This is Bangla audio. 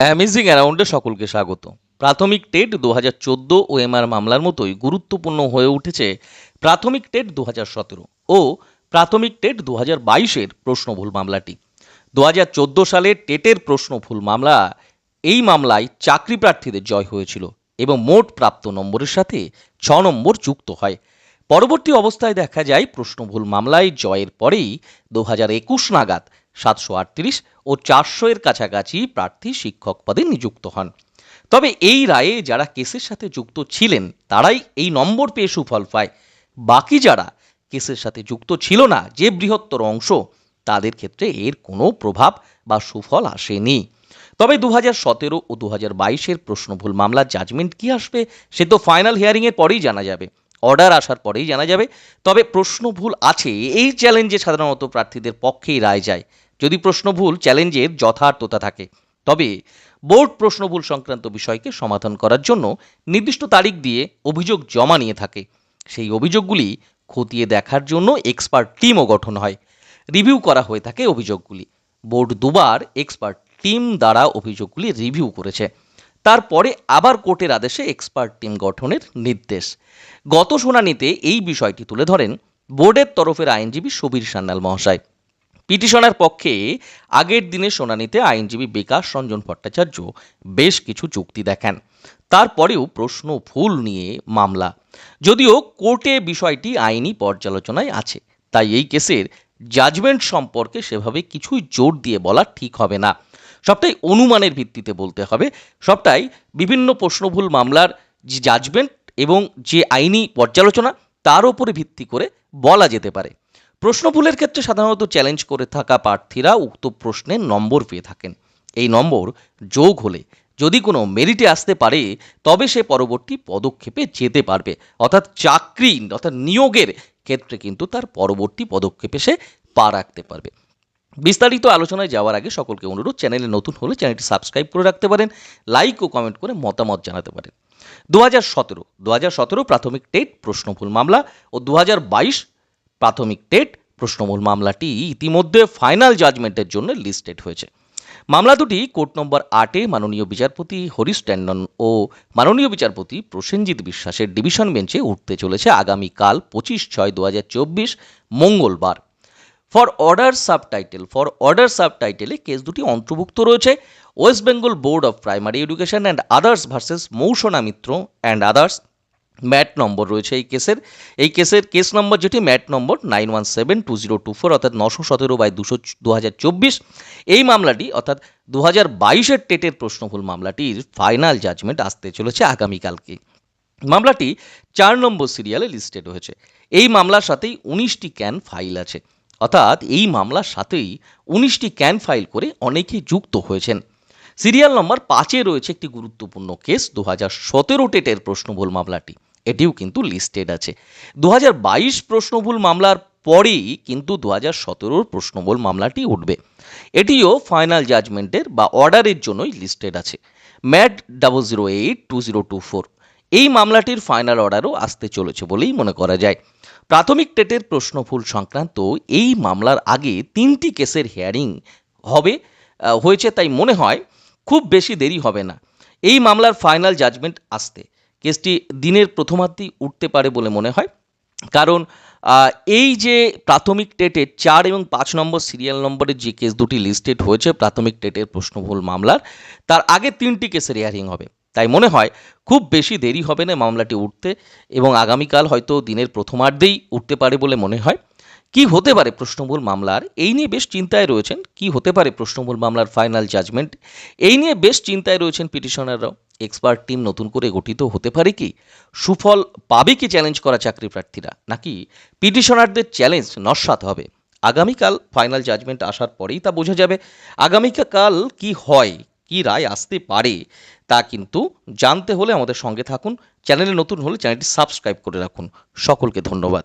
অ্যামেজিং অ্যারাউন্ডে সকলকে স্বাগত। প্রাথমিক টেট দু হাজার চোদ্দ ও এমআর মামলার মতোই গুরুত্বপূর্ণ হয়ে উঠেছে প্রাথমিক টেট দু হাজার সতেরো ও প্রাথমিক টেট দু হাজার বাইশের প্রশ্নভুল মামলাটি। দু হাজার চোদ্দ সালে টেটের প্রশ্নভুল মামলা, এই মামলায় চাকরি প্রার্থীদের জয় হয়েছিল এবং মোট প্রাপ্ত নম্বরের সাথে ছ নম্বর যুক্ত হয়। পরবর্তী অবস্থায় দেখা যায় প্রশ্নভুল মামলায় জয়ের পরেই দু হাজার একুশ নাগাদ সাতশো আটত্রিশ ও চারশো এর কাছাকাছি প্রার্থী শিক্ষক পদে নিযুক্ত হন। তবে এই রায়ে যারা কেসের সাথে যুক্ত ছিলেন, তারাই এই নম্বর পেয়ে সুফল পায়। বাকি যারা কেসের সাথে যুক্ত ছিল না, যে বৃহত্তর অংশ, তাদের ক্ষেত্রে এর কোনো প্রভাব বা সুফল আসেনি। তবে দু হাজার সতেরো ও দু হাজার বাইশের প্রশ্নভুল মামলার জাজমেন্ট কি আসবে, সে তো ফাইনাল হিয়ারিংয়ের পরেই জানা যাবে। অর্ডার আসার পরেই জানা যাবে। তবে প্রশ্ন ভুল আছে, এই চ্যালেঞ্জে সাধারণত প্রার্থীদের পক্ষেই রায় যায়। যদি প্রশ্ন ভুল চ্যালেঞ্জের যথার্থতা থাকে। তবে বোর্ড প্রশ্ন ভুল সংক্রান্ত বিষয়কে সমাধান করার জন্য নির্দিষ্ট তারিখ দিয়ে অভিযোগ জমা নিয়ে থাকে। সেই অভিযোগগুলি খতিয়ে দেখার জন্য এক্সপার্ট টিমও গঠন হয়। রিভিউ করা হয়ে থাকে অভিযোগগুলি। বোর্ড দুবার এক্সপার্ট টিম দ্বারা অভিযোগগুলি রিভিউ করেছে। তারপরে আবার কোর্টের আদেশে এক্সপার্ট টিম গঠনের নির্দেশ। গত শুনানিতে এই বিষয়টি তুলে ধরেন বোর্ডের তরফের আইনজীবী সুবীর সান্যাল মহাশয়। পিটিশনার পক্ষে আগের দিনের শুনানিতে আইনজীবী বিকাশ রঞ্জন ভট্টাচার্য বেশ কিছু যুক্তি দেখান। তারপরেও প্রশ্ন ভুল নিয়ে মামলা। যদিও কোর্টে বিষয়টি আইনি পর্যালোচনায় আছে, তাই এই কেসের জাজমেন্ট সম্পর্কে সেভাবে কিছুই জোর দিয়ে বলা ঠিক হবে না। সবটাই অনুমানের ভিত্তিতে বলতে হবে। সবটাই বিভিন্ন প্রশ্নভুল মামলার যে জাজমেন্ট এবং যে আইনি পর্যালোচনা, তার উপরে ভিত্তি করে বলা যেতে পারে। প্রশ্নভুলের ক্ষেত্রে সাধারণত চ্যালেঞ্জ করে থাকা প্রার্থীরা উক্ত প্রশ্নের নম্বর পেয়ে থাকেন। এই নম্বর যোগ হলে যদি কোনো মেরিটে আসতে পারে, তবে সে পরবর্তী পদক্ষেপে যেতে পারবে। অর্থাৎ চাকরি অর্থাৎ নিয়োগের ক্ষেত্রে কিন্তু তার পরবর্তী পদক্ষেপে সে পা রাখতে পারবে। বিস্তারিত আলোচনায় যাওয়ার আগে সকলকে অনুরোধ, চ্যানেলে নতুন হলে চ্যানেলটি সাবস্ক্রাইব করে রাখতে পারেন, লাইক ও কমেন্ট করে মতামত জানাতে পারেন। দু হাজার সতেরো দু হাজার সতেরো প্রাথমিক টেট প্রশ্নভুল মামলা ও দু হাজার বাইশ প্রাথমিক টেট প্রশ্নমূল মামলাটি ইতিমধ্যে ফাইনাল জাজমেন্টের জন্য লিস্টেড হয়েছে। মামলা দুটি কোর্ট নম্বর আটে মাননীয় বিচারপতি হরিশ ট্যান্ডন ও মাননীয় বিচারপতি প্রসেনজিৎ বিশ্বাসের ডিভিশন বেঞ্চে উঠতে চলেছে আগামীকাল পঁচিশ ছয় দু মঙ্গলবার। For order subtitle for order সাবটাইটেলে case দুটি অন্তর্ভুক্ত রয়েছে West Bengal board of primary education and others versus Mousona Mitra and others MAT number রয়েছে এই কেসের এই কেসের কেস নম্বর যেটি MAT number nine one seven two zero two four অর্থাৎ নশো সতেরো বাই দুশো দু হাজার চব্বিশ। এই মামলাটি, অর্থাৎ দু হাজার বাইশের টেটের প্রশ্নভুল মামলাটির ফাইনাল জাজমেন্ট আসতে চলেছে আগামীকালকে। মামলাটি চার নম্বর সিরিয়ালে লিস্টেড হয়েছে এই মামলার সাথেই উনিশটি ক্যান ফাইল আছে। অর্থাৎ এই মামলার সাথেই উনিশটি ক্যান ফাইল করে অনেকে যুক্ত হয়েছেন। সিরিয়াল নম্বর পাঁচে রয়েছে একটি গুরুত্বপূর্ণ কেস দু হাজার সতেরো টেটের প্রশ্নভুল মামলাটি। এটিও কিন্তু লিস্টেড আছে। দু হাজার বাইশ প্রশ্নভুল মামলার পরেই কিন্তু দু হাজার সতেরোর প্রশ্নভুল মামলাটি উঠবে। এটিও ফাইনাল জাজমেন্টের বা অর্ডারের জন্যই লিস্টেড আছে। MAT double zero eight two zero two four. এই মামলাটির ফাইনাল অর্ডারও আসতে চলেছে বলেই মনে করা যায়। প্রাথমিক টেটের প্রশ্নফুল সংক্রান্ত এই মামলার আগে তিনটি কেসের হিয়ারিং হবে হয়েছে তাই মনে হয় খুব বেশি দেরি হবে না। এই মামলার ফাইনাল জাজমেন্ট আসতে। কেসটি দিনের প্রথমার্ধেই উঠতে পারে বলে মনে হয়। কারণ এই যে প্রাথমিক টেটের চার এবং পাঁচ নম্বর সিরিয়াল নম্বরের যে কেস দুটি লিস্টেড হয়েছে প্রাথমিক টেটের প্রশ্নভুল মামলার, তার আগে তিনটি কেসের হিয়ারিং হবে। তাই মনে হয় খুব বেশি দেরি হবে না মামলাটি উঠতে এবং আগামীকাল হয়তো দিনের প্রথমার্ধেই উঠতে পারে বলে মনে হয়। কি হতে পারে প্রশ্নমূল মামলার? এই নিয়ে বেশ চিন্তায় রয়েছেন। কি হতে পারে প্রশ্নমূল মামলার ফাইনাল জাজমেন্ট? এই নিয়ে বেশ চিন্তায় রয়েছেন পিটিশনাররাও। এক্সপার্ট টিম নতুন করে গঠিত হতে পারে কি? সুফল পাবে কি চ্যালেঞ্জ করা চাকরি প্রার্থীরা? নাকি পিটিশনারদের চ্যালেঞ্জ নস্বাত হবে? আগামীকাল ফাইনাল জাজমেন্ট আসার পরেই তা বোঝা যাবে। আগামীকাল কি হয়? কি রায় আসতে পারে? তা কিন্তু জানতে হলে আমাদের সঙ্গে থাকুন। চ্যানেলে নতুন হলে চ্যানেলটি সাবস্ক্রাইব করে রাখুন। সকলকে ধন্যবাদ।